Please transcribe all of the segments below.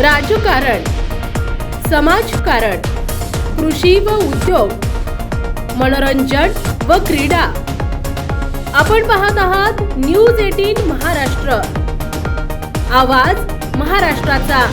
राजकारण समाजकारण कृषी व उद्योग मनोरंजन व क्रीडा. आपण पाहत आहात न्यूज एटीन महाराष्ट्र. आवाज महाराष्ट्राचा.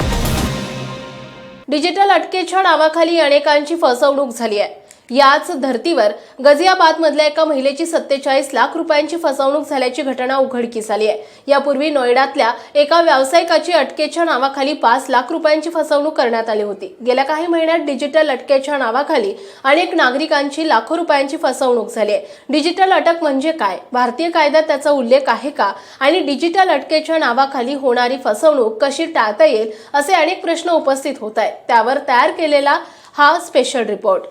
डिजिटल अटकेच्या नावाखाली अनेकांची फसवणूक झाली आहे. याच धर्तीवर गझियाबादमधल्या एका महिलेची सत्तेचाळीस लाख रुपयांची फसवणूक झाल्याची घटना उघडकीस आली आहे. यापूर्वी नोएडातल्या एका व्यावसायिकाची अटकेच्या नावाखाली पाच लाख रुपयांची फसवणूक करण्यात आली होती. गेल्या काही महिन्यात डिजिटल अटकेच्या नावाखाली अनेक नागरिकांची लाखो रुपयांची फसवणूक झाली आहे. डिजिटल अटक म्हणजे काय? भारतीय कायद्यात त्याचा उल्लेख आहे का? आणि डिजिटल अटकेच्या नावाखाली होणारी फसवणूक कशी टाळता येईल? असे अनेक प्रश्न उपस्थित होत आहेत. त्यावर तयार केलेला हा स्पेशल रिपोर्ट.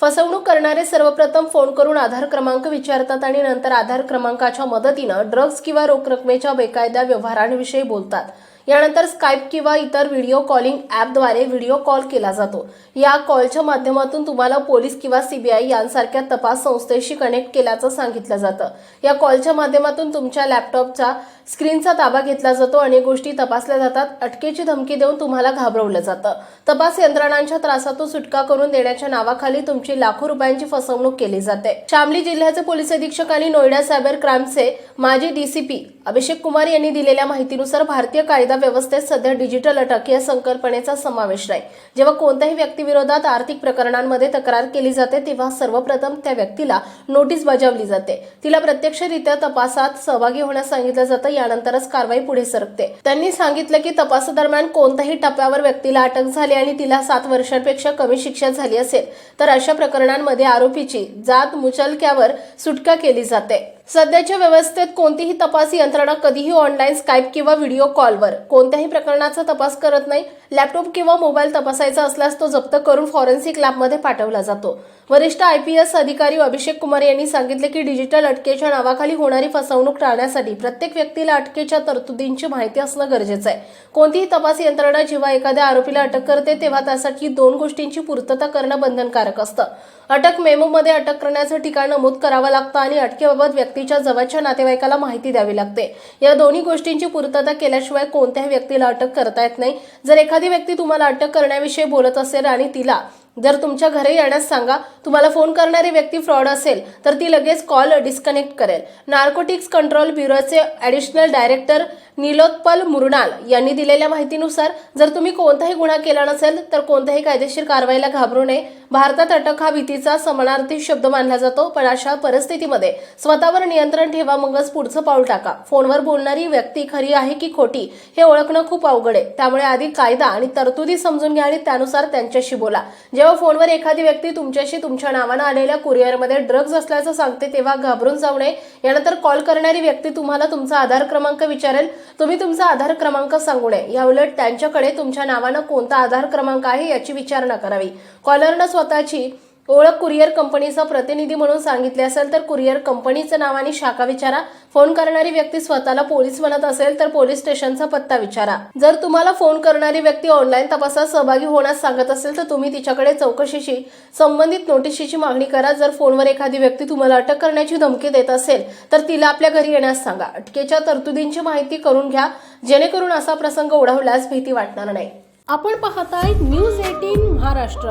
फसवणूक करणारे सर्वप्रथम फोन करून आधार क्रमांक विचारतात आणि नंतर आधार क्रमांकाच्या मदतीनं ड्रग्ज किंवा रोख रकमेच्या बेकायदा व्यवहारांविषयी बोलतात. यानंतर स्काईप किंवा इतर व्हिडिओ कॉलिंग ॲपद्वारे व्हिडिओ कॉल केला जातो. या कॉलच्या माध्यमातून तुम्हाला पोलीस किंवा सीबीआय यांसारख्या तपास संस्थेशी कनेक्ट केल्याचं सांगितलं जातं. या कॉलच्या माध्यमातून तुमच्या लॅपटॉपचा स्क्रीनचा ताबा घेतला जातो. अनेक गोष्टी तपासल्या जातात. अटकेची धमकी देऊन तुम्हाला घाबरवलं जातं. तपास यंत्रणांच्या त्रासातून सुटका करून देण्याच्या नावाखाली तुमची लाखो रुपयांची फसवणूक केली जाते. शामली जिल्ह्याचे पोलीस अधीक्षक आणि नोएडा सायबर क्राईमचे माजी डीसीपी अभिषेक कुमार यांनी दिलेल्या माहितीनुसार भारतीय कायदा व्यवस्थेत सध्या डिजिटल अटक या संकल्पनेचा समावेश नाही. जेव्हा कोणत्याही व्यक्तीविरोधात आर्थिक प्रकरणांमध्ये तक्रार केली जाते तेव्हा सर्वप्रथम त्या व्यक्तीला नोटीस बजावली जाते. तिला प्रत्यक्षरित्या तपासात सहभागी होण्यास सांगितलं जातं यानंतरच कारवाई पुढे सरकते. त्यांनी सांगितलं की तपासादरम्यान कोणत्याही टप्प्यावर व्यक्तीला अटक झाली आणि तिला सात वर्षांपेक्षा कमी शिक्षा झाली असेल तर अशा प्रकरणांमध्ये आरोपीची जात मुचलक्यावर सुटका केली जाते. सध्याच्या व्यवस्थेत कोणतीही तपास यंत्रणा कधीही ऑनलाईन स्काईप किंवा व्हिडिओ कॉलवर कोणत्याही प्रकरणाचा तपास करत नाही लॅपटॉप किंवा मोबाईल तपासायचा असल्यास तो जप्त करून फॉरेन्सिक लॅबमध्ये पाठवला जातो. वरिष्ठ आय पी एस अधिकारी अभिषेक कुमार यांनी सांगितले की डिजिटल अटकेच्या नावाखाली होणारी फसवणूक टाळण्यासाठी प्रत्येक व्यक्तीला अटकेच्या तरतुदींची माहिती असणं गरजेचं आहे. कोणतीही तपास यंत्रणा जेव्हा एखाद्या आरोपीला अटक करते तेव्हा त्यासाठी दोन गोष्टींची पूर्तता करणं बंधनकारक असतं. अटक मेमोमध्ये अटक करण्याचं ठिकाण नमूद करावं लागतं आणि अटकेबाबत व्यक्तीच्या जवळच्या नातेवाईकाला माहिती द्यावी लागते. या दोन्ही गोष्टींची पूर्तता केल्याशिवाय कोणत्याही व्यक्तीला अटक करता येत नाही. जर एखादी व्यक्ती तुम्हाला अटक करण्याविषयी बोलत असेल आणि तिला जर तुमच्या घरी येण्यास सांगा तुम्हाला फोन करणारी व्यक्ती फ्रॉड असेल तर ती लगेच कॉल डिस्कनेक्ट करेल. नार्कोटिक्स कंट्रोल ब्युरोचे ॲडिशनल डायरेक्टर निलोत्पल मुरणाल यांनी दिलेल्या माहितीनुसार जर तुम्ही कोणताही गुन्हा केला नसेल तर कोणत्याही कायदेशीर कारवाईला घाबरू नये. भारतात अटक हा भीतीचा समानार्थी शब्द मानला जातो पण अशा परिस्थितीमध्ये स्वतःवर नियंत्रण ठेवा मगच पुढचं पाऊल टाका. फोनवर बोलणारी व्यक्ती खरी आहे की खोटी हे ओळखणं खूप अवघड आहे. त्यामुळे आधी कायदा आणि तरतुदी समजून घ्या आणि त्यानुसार त्यांच्याशी बोला. जेव्हा फोनवर एखादी व्यक्ती तुमच्याशी तुमच्या नावानं आलेल्या कुरिअरमध्ये ड्रग्ज असल्याचं सांगते तेव्हा घाबरून जाऊ नये. यानंतर कॉल करणारी व्यक्ती तुम्हाला तुमचा आधार क्रमांक विचारेल. तुम्ही तुमचा आधार क्रमांक सांगू नये. याउलट त्यांच्याकडे तुमच्या नावानं कोणता आधार क्रमांक आहे याची विचारणा करावी. कॉलरनं स्वतःची ओळख कुरिअर कंपनीचा प्रतिनिधी म्हणून सांगितले असेल तर कुरिअर कंपनीचं नाव आणि शाखा विचारा. फोन करणारी व्यक्ती स्वतःला पोलीस म्हणत असेल तर पोलीस स्टेशनचा पत्ता विचारा. जर तुम्हाला फोन करणारी व्यक्ती ऑनलाईन तपासात सहभागी होण्यास सांगत असेल तर तुम्ही तिच्याकडे चौकशीशी संबंधित नोटिशीची मागणी करा. जर फोनवर एखादी व्यक्ती तुम्हाला अटक करण्याची धमकी देत असेल तर तिला आपल्या घरी येण्यास सांगा. अटकेच्या तरतुदींची माहिती करून घ्या. जेणेकरून असा प्रसंग ओढवल्यास भीती वाटणार नाही. आपण पाहताय न्यूज एटीन महाराष्ट्र.